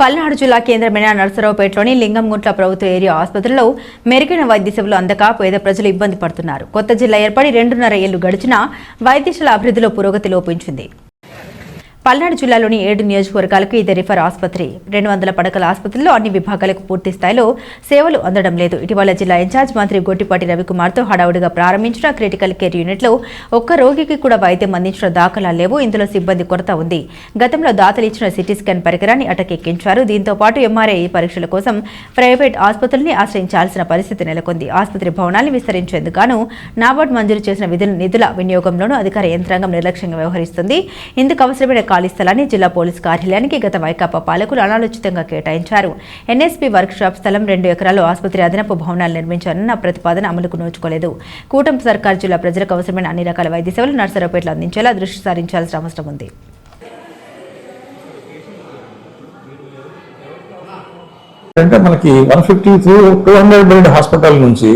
పల్నాడు జిల్లా కేంద్రమైన నరసరావుపేటలోని లింగంగుంట్ల ప్రభుత్వ ఏరియా ఆసుపత్రిలో మెరుగైన వైద్య సేవలు అందక పేద ప్రజలు ఇబ్బంది పడుతున్నారు. కొత్త జిల్లా ఏర్పడి రెండున్నర ఏళ్ళు గడిచినా వైద్యశాల అభివృద్ధిలో పురోగతి లోపించింది. పల్నాడు జిల్లాలోని ఏడు నియోజకవర్గాలకు ఇది రిఫర్ ఆసుపత్రి. రెండు వందల పడకల ఆసుపత్రిలో అన్ని విభాగాలకు పూర్తి స్థాయిలో సేవలు అందడం లేదు. ఇటీవల జిల్లా ఇన్ఛార్జ్ మంత్రి గొట్టిపాటి రవికుమార్తో హడావుడిగా ప్రారంభించిన క్రిటికల్ కేర్ యూనిట్లో ఒక్క రోగికి కూడా వైద్యం అందించిన దాఖలాలు లేవు. ఇందులో సిబ్బంది కొరత ఉంది. గతంలో దాతలు ఇచ్చిన సిటీ స్కాన్ పరికరాన్ని అటకెక్కించారు. దీంతో పాటు ఎంఆర్ఐ పరీక్షల కోసం ప్రైవేట్ ఆసుపత్రుల్ని ఆశ్రయించాల్సిన పరిస్థితి నెలకొంది. ఆసుపత్రి భవనాన్ని విస్తరించేందుకు గాను నాబార్డ్ మంజూరు చేసిన విధుల నిధుల వినియోగంలోనూ అధికార యంత్రాంగం నిర్లక్ష్యంగా వ్యవహరిస్తుంది. ఇందుకు అవసరమైన ఖాళీ స్థలాన్ని జిల్లా పోలీస్ కార్యాలయానికి గత వైకాపా పాలకులు అనాలోచితంగా కేటాయించారు. ఎన్ఎస్పీ వర్క్ షాప్ స్థలం రెండు ఎకరాలు ఆసుపత్రి అదనపు భవనాలు నిర్మించారన్న ప్రతిపాదన అమలుకు నోచుకోలేదు. కూటమి సర్కార్ జిల్లా ప్రజలకు అవసరమైన అన్ని రకాల వైద్య సేవలు నర్సరావుపేటలో అందించేలా దృష్టి సారించాల్సిన అవసరం ఉంది. అంటే మనకి one fifty two two hundred bed hospital నుంచి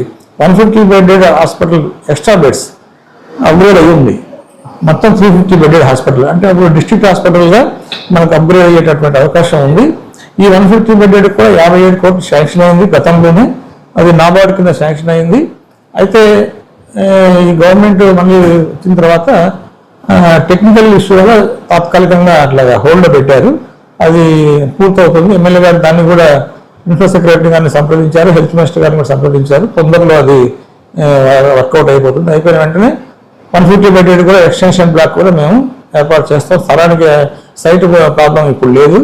one fifty bed hospital extra beds upgrade అయ్యి ఉంది. మొత్తం త్రీ ఫిఫ్టీ బెడెడ్ హాస్పిటల్ అంటే అప్పుడు డిస్ట్రిక్ట్ హాస్పిటల్గా మనకు అప్గ్రేడ్ అయ్యేటటువంటి అవకాశం ఉంది. ఈ వన్ ఫిఫ్టీ బెడెడ్ కూడా యాభై ఏడు కోట్లు శాంక్షన్ అయింది గతంలోనే. అది నాబార్డు కింద శాంక్షన్ అయింది. అయితే ఈ గవర్నమెంట్ మళ్ళీ వచ్చిన తర్వాత టెక్నికల్ ఇష్యూ వల్ల తాత్కాలికంగా అట్లా హోల్డ్ పెట్టారు. అది పూర్తవుతుంది. ఎమ్మెల్యే గారు దాన్ని కూడా ఇన్ఫ్రా సెక్రటరీ గారిని సంప్రదించారు. హెల్త్ మినిస్టర్ గారిని కూడా సంప్రదించారు. తొందరలో అది వర్కౌట్ అయిపోతుంది. అయిపోయిన వెంటనే వన్ ఫిఫ్టీ బెడ్ కూడా ఎక్స్టెన్షన్ బ్లాక్ కూడా మేము ఏర్పాటు చేస్తాం. స్థలానికి సైట్ ప్రాబ్లం ఇప్పుడు లేదు.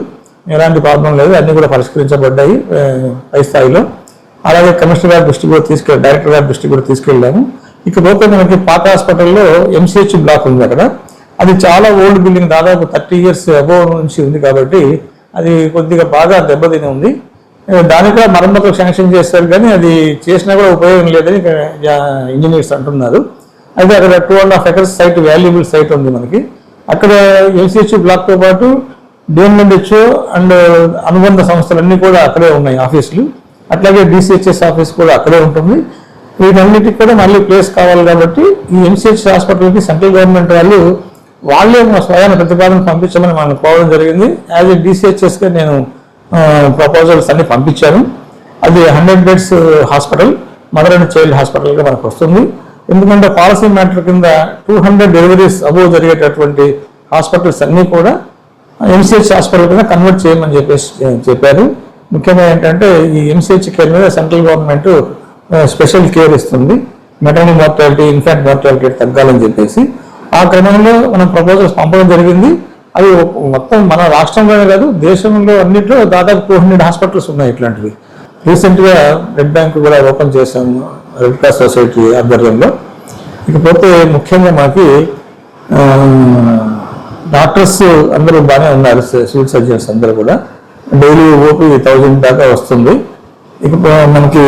ఎలాంటి ప్రాబ్లం లేదు. అన్నీ కూడా పరిష్కరించబడ్డాయి పై స్థాయిలో. అలాగే కమిషనర్ గారి దృష్టి కూడా తీసుకెళ్ళి డైరెక్టర్ గారి దృష్టి కూడా తీసుకెళ్ళాము. ఇకపోతే మనకి పాత హాస్పిటల్లో ఎంసీహెచ్ బ్లాక్ ఉంది అక్కడ. అది చాలా ఓల్డ్ బిల్డింగ్ దాదాపు థర్టీ ఇయర్స్ అబోవ్ నుంచి ఉంది కాబట్టి అది కొద్దిగా బాగా దెబ్బతిని ఉంది. దాని దానికి కూడా మరమ్మతులు శాంక్షన్ చేస్తారు కానీ అది చేసినా కూడా ఉపయోగం లేదని ఇంజనీర్స్ అంటున్నారు. అయితే అక్కడ two and half acres site valuable site ఉంది మనకి. అక్కడ ఎంసీహెచ్ బ్లాక్తో పాటు డిఎంఎండ్హెచ్ఓ అండ్ అనుబంధ సంస్థలన్నీ కూడా అక్కడే ఉన్నాయి ఆఫీసులు. అట్లాగే డిసిహెచ్ఎస్ ఆఫీస్ కూడా అక్కడే ఉంటుంది. వీటన్నిటికి కూడా మళ్ళీ ప్లేస్ కావాలి కాబట్టి ఈ ఎంసీహెచ్ హాస్పిటల్కి సెంట్రల్ గవర్నమెంట్ వాళ్ళు వాళ్ళే మా స్వయాన ప్రతిపాదన పంపించమని మనం కోవడం జరిగింది. యాజ్ ఏ డిసిహెచ్ఎస్గా నేను ప్రపోజల్స్ అన్ని పంపించాను. అది hundred beds hospital mother and child హాస్పిటల్గా మనకు వస్తుంది. ఎందుకంటే పాలసీ మ్యాటర్ కింద టూ హండ్రెడ్ డెలివరీస్ అబోవ్ జరిగేటటువంటి హాస్పిటల్స్ అన్నీ కూడా ఎంసీహెచ్ హాస్పిటల్ కింద కన్వర్ట్ చేయమని చెప్పేసి చెప్పారు. ముఖ్యంగా ఏంటంటే ఈ ఎంసీహెచ్ కేర్ మీద సెంట్రల్ గవర్నమెంట్ స్పెషల్ కేర్ ఇస్తుంది. మెటర్నీ మార్టాలిటీ ఇన్ఫాంట్ మార్టాలిటీ తగ్గాలని చెప్పేసి. ఆ క్రమంలో మనం ప్రపోజల్స్ పంపడం జరిగింది. అవి మొత్తం మన రాష్ట్రంలోనే కాదు దేశంలో అన్నింటిలో దాదాపు టూ హండ్రెడ్ హాస్పిటల్స్ ఉన్నాయి ఇట్లాంటివి. రీసెంట్గా బ్లడ్ బ్యాంక్ కూడా ఓపెన్ చేశాము. రెడ్ క్రాస్ సొసైటీ ఆధ్వర్యంలో. ఇకపోతే ముఖ్యంగా మనకి డాక్టర్స్ అందరూ బాగానే ఉన్నారు సివిల్ సర్జన్స్ అందరూ కూడా. డైలీ ఓపీ థౌజండ్ దాకా వస్తుంది. ఇక మనకి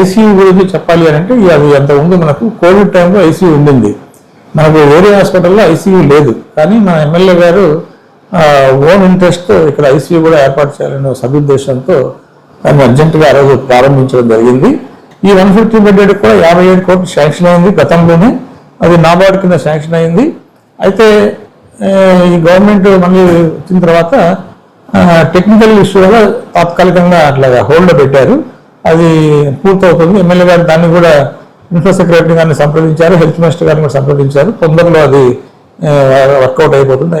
ఐసీయూ గురించి చెప్పాలి అని అంటే అది అంత మనకు కోవిడ్ టైంలో ఐసీయూ ఉండింది. మనకు వేరే హాస్పిటల్లో ఐసీయూ లేదు. కానీ మన ఎమ్మెల్యే గారు ఓన్ ఇంట్రెస్ట్ ఇక్కడ ఐసీయూ కూడా ఏర్పాటు చేయాలనే సదుద్దేశంతో దాన్ని అర్జెంటుగా ఆ రోజు ప్రారంభించడం జరిగింది. ఈ వన్ ఫిఫ్టీ బడ్జెట్ కూడా యాభై ఏడు కోట్లు శాంక్షన్ అయింది గతంలోనే. అది నాబార్డు కింద శాంక్షన్ అయింది. అయితే ఈ గవర్నమెంట్ మళ్ళీ వచ్చిన తర్వాత టెక్నికల్ ఇష్యూ వల్ల తాత్కాలికంగా అట్లాగా హోల్డ్ పెట్టారు. అది పూర్తవుతుంది. ఎమ్మెల్యే గారు దాన్ని కూడా ఇన్ఫ్రా సెక్రటరీ గారిని సంప్రదించారు హెల్త్ మినిస్టర్ గారిని కూడా సంప్రదించారు. తొందరలో అది వర్కౌట్ అయిపోతుంది.